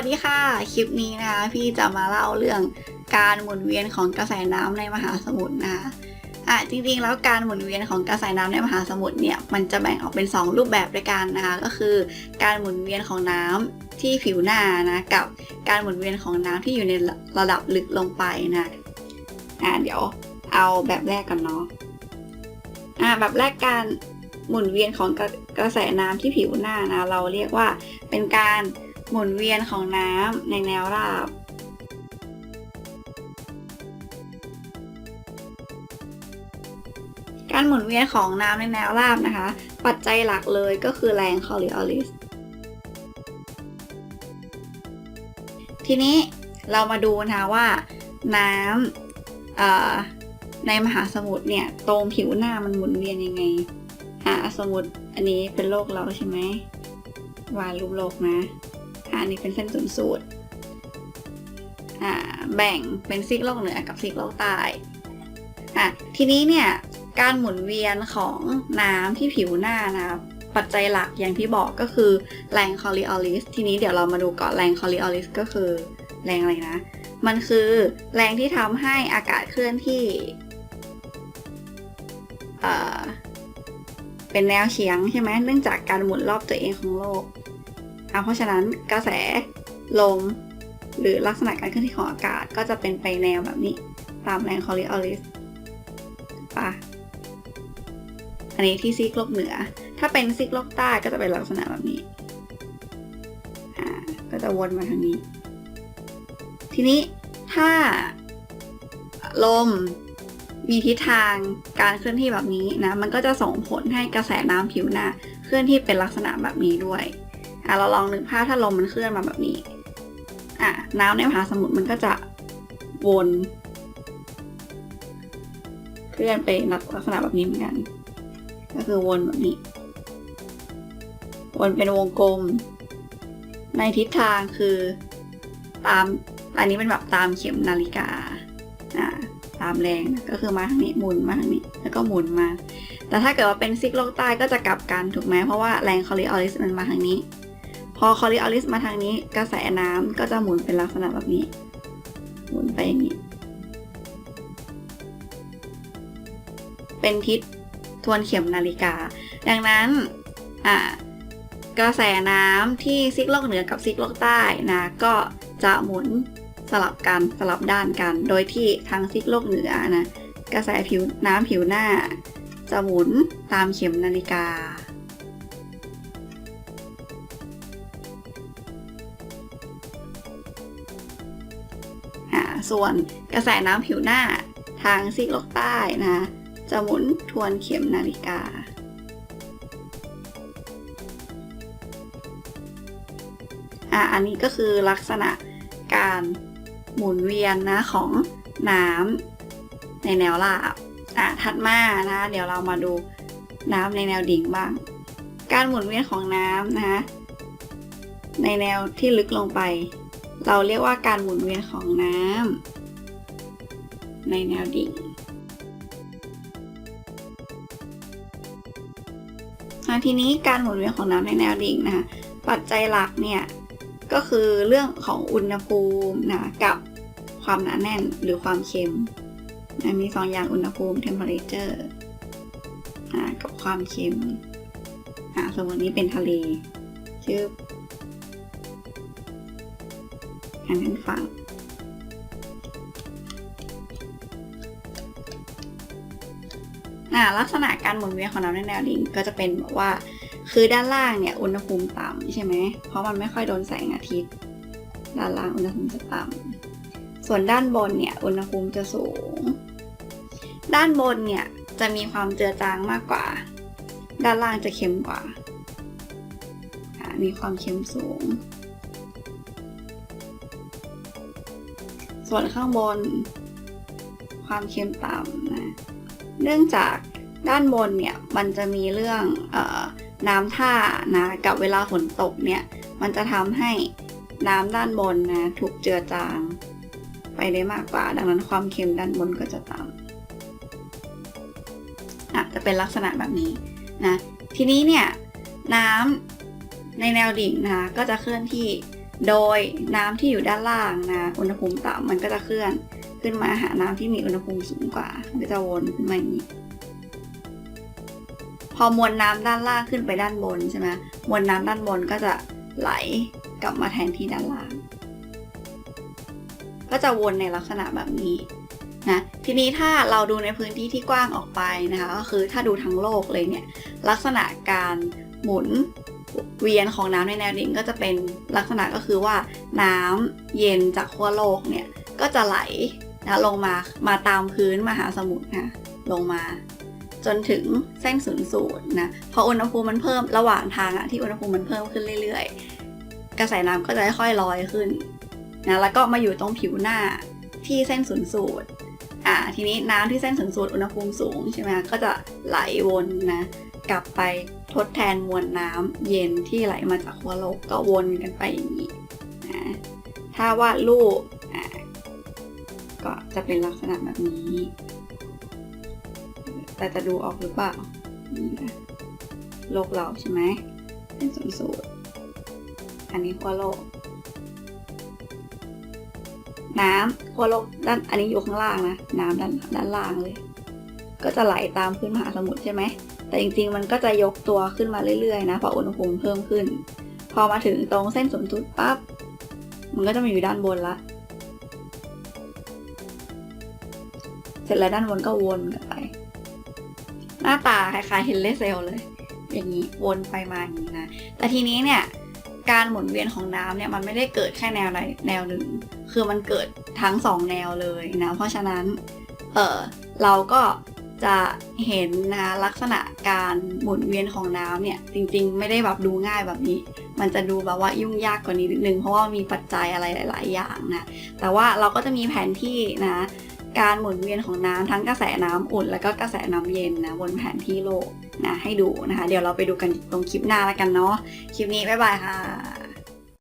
วัสดีค่ะ คลิปนี้นะคะพี่จะมาเล่าเรื่องการหมุนเวียนของกระแสน้ำในมหาสมุทรนะคะอะจริงๆแล้วการหมุนเวียนของกระแสน้ำในมหาสมุทรเนี่ยมันจะแบ่งออกเป็น 2 รูปแบบด้วยกันนะคะก็คือ การหมุนเวียนของน้ำที่ผิวหน้านะกับการหมุนเวียนของน้ำที่อยู่ในระดับลึกลงไปนะอะเดี๋ยวเอาแบบแรกกันเนาะอะแบบแรกการหมุนเวียนของกระกระแสน้ำที่ผิวหน้านะเราเรียกว่าเป็นการ หมุนเวียนของน้ำในแนวราบ การหมุนเวียนของน้ำในแนวราบนะคะ ปัจจัยหลักเลยก็คือแรงคอริออลิส ทีนี้เรามาดูนะคะว่าน้ำในมหาสมุทรเนี่ยตรงผิวหน้ามันหมุนเวียนยังไงอ่าสมมติอันนี้เป็นโลกเราใช่ไหมวาดรูปโลกนะ อันนี้เป็นเส้นศูนย์สูตรแบ่งเป็นซีกโลกเหนือกับซีกโลกใต้อะทีนี้เนี่ยการหมุนเวียนของน้ำที่ผิวหน้านะปัจจัยหลักอย่างที่บอกก็คือแรงคอริออลิสทีนี้เดี๋ยวเรามาดูก่อนแรงคอริออลิสก็คือแรงอะไรนะ มันคือแรงที่ทำให้อากาศเคลื่อนที่เป็นแนวเฉียงใช่ไหมเนื่องจากการหมุนรอบตัวเองของโลก อะเพราะฉะนั้นกระแสลม หรือลักษณะการเคลื่อนที่ของอากาศก็จะเป็นไปแนวแบบนี้ ตามแรงคอริออลิสปะอันนี้ที่ซีกโลกเหนือ ถ้าเป็นซีกโลกใต้ก็จะเป็นลักษณะแบบนี้อ่าก็จะวนมาทางนี้ ทีนี้ถ้าลมมีทิศทางการเคลื่อนที่แบบนี้นะ มันก็จะส่งผลให้กระแสน้ำผิวหน้าเคลื่อนที่เป็นลักษณะแบบนี้ด้วย อะเราลองนึกภาพถ้าลมมันเคลื่อนมาแบบนี้ อะน้ำในมหาสมุทรมันก็จะวนเคลื่อนไปลักษณะแบบนี้เหมือนกัน ก็คือวนแบบนี้ วนเป็นวงกลม ในทิศทางคือตามอันนี้เป็นแบบตามเข็มนาฬิกา อ่า ตามแรงก็คือมาทางนี้หมุนมาทางนี้ แล้วก็หมุนมา แต่ถ้าเกิดว่าเป็นซิกโลกใต้ก็จะกลับกันถูกไหมเพราะว่าแรงคอริออลิสมันมาทางนี้ พอคอริออลิสมาทางนี้ กระแสน้ำก็จะหมุนเป็นลักษณะแบบนี้ หมุนไปอย่างนี้ เป็นทิศทวนเข็มนาฬิกา ดังนั้นอ่ากระแสน้ำที่ซิกโลกเหนือกับซิกโลกใต้นะก็จะหมุนสลับกันสลับด้านกัน โดยที่ทางซิกโลกเหนือนะกระแสผิวน้ำผิวหน้า จะหมุนตามเข็มนาฬิกา ส่วนกระแสน้ำผิวหน้าทางซีกโลกใต้นะ จะหมุนทวนเข็มนาฬิกา อ่าอันนี้ก็คือลักษณะการหมุนเวียนนะของน้ำในแนวราบ อะถัดมานะ เดี๋ยวเรามาดูน้ำในแนวดิ่งบ้าง การหมุนเวียนของน้ำนะในแนวที่ลึกลงไป เราเรียกว่าการหมุนเวียนของน้ำในแนวดิ่งทีนี้การหมุนเวียนของน้ำในแนวดิ่งนะคะปัจจัยหลักเนี่ยก็คือเรื่องของอุณหภูมินะกับความหนาแน่นหรือความเค็มนะมีสองอย่างอุณหภูมิ temperature กับความเค็มสมมตินี้เป็นทะเลชื่อ อันนั้นฟัง ลักษณะการหมุนเวียนของน้ำในแนวดิ่งก็จะเป็นแบบว่า คือด้านล่างเนี่ยอุณหภูมิต่ำใช่ไหม เพราะมันไม่ค่อยโดนแสงอาทิตย์ ด้านล่างอุณหภูมิจะต่ำส่วนด้านบนเนี่ยอุณหภูมิจะสูง ด้านบนเนี่ยจะมีความเจือจางมากกว่า ด้านล่างจะเค็มกว่าอ่ามีความเค็มสูง ส่วนข้างบน ความเค็มต่ำนะ เนื่องจากด้านบนเนี่ยมันจะมีเรื่องออน้ำท่านะกับเวลาฝนตกเนี่ยมันจะทำให้น้ำด้านบนนะถูกเจือจางไปได้มากกว่า ดังนั้นความเค็มด้านบนก็จะต่ำอะจะเป็นลักษณะแบบนี้นะทีนี้เนี่ยน้ำในแนวดิ่งนะคะก็จะเคลื่อนที่ โดยน้ำที่อยู่ด้านล่างนะ อุณหภูมิต่ำมันก็จะเคลื่อนขึ้นมาหาน้ำที่มีอุณหภูมิสูงกว่ามันก็จะวนขึ้นมาอย่างนี้พอมวลน้ำด้านล่างขึ้นไปด้านบนใช่ไหมมวลน้ำด้านบนก็จะไหลกลับมาแทนที่ด้านล่าง ก็จะวนในลักษณะแบบนี้นะทีนี้ถ้าเราดูในพื้นที่ที่กว้างออกไปนะคะ ก็คือถ้าดูทั้งโลกเลยเนี่ยลักษณะการหมุน เวียนของน้ำในแนวดิ่งก็จะเป็นลักษณะก็คือว่าน้ำเย็นจากขั้วโลกเนี่ยก็จะไหลนะลงมามาตามพื้นมหาสมุทรนะลงมา จนถึงเส้นศูนย์สูตรนะพออุณหภูมิมันเพิ่มระหว่างทางอะที่อุณหภูมิมันเพิ่มขึ้นเรื่อยๆ กระแสน้ำก็จะค่อยๆลอยขึ้นนะแล้วก็มาอยู่ตรงผิวหน้าที่เส้นศูนย์สูตร อ่าทีนี้น้ำที่เส้นศูนย์สูตรอุณหภูมิสูงใช่ไหมก็จะไหลวนนะกลับไปทดแทนมวลน้ำเย็นที่ไหลมาจากขั้วโลกก็วนกันไปอย่างนี้นะถ้าวาดรูปอ่าก็จะเป็นลักษณะแบบนี้ แต่จะดูออกหรือเปล่าโลกเราใช่ไหมเป็นศูนย์สูตรอันนี้ขั้วโลก น้ำขั้วโลกด้านอันนี้อยู่ข้างล่างนะน้ำด้านด้านล่างเลย ก็จะไหลตามพื้นมหาสมุทรใช่ไหมแต่จริงๆ มันก็จะยกตัวขึ้นมาเรื่อยๆนะพออุณหภูมิเพิ่มขึ้น พอมาถึงตรงเส้นศูนย์สูตรปั๊บมันก็จะมาอยู่ด้านบนละ เสร็จแล้วด้านบนก็วนกลับไป หน้าตาคล้ายๆเฮลเลเซลเลย อย่างนี้วนไปมาอย่างนี้นะ แต่ทีนี้เนี่ยการหมุนเวียนของน้ำเนี่ยมันไม่ได้เกิดแค่แนวใดแนวหนึ่ง คือมันเกิดทั้งสองแนวเลยนะเพราะฉะนั้นเออเราก็จะเห็นนะลักษณะการหมุนเวียนของน้ำเนี่ยจริงๆ ไม่ได้แบบดูง่ายแบบนี้ มันจะดูแบบว่ายุ่งยากกว่านี้นิดนึงเพราะว่ามีปัจจัยอะไรหลาย ๆ อย่างนะแต่ว่าเราก็จะมีแผนที่นะการหมุนเวียนของน้ำทั้งกระแสน้ำอุ่น แล้วก็กระแสน้ำเย็นนะบนแผนที่โลกนะให้ดูนะคะ เดี๋ยวเราไปดูกันตรงคลิปหน้าแล้วกันเนาะคลิปนี้บ๊ายบายค่ะ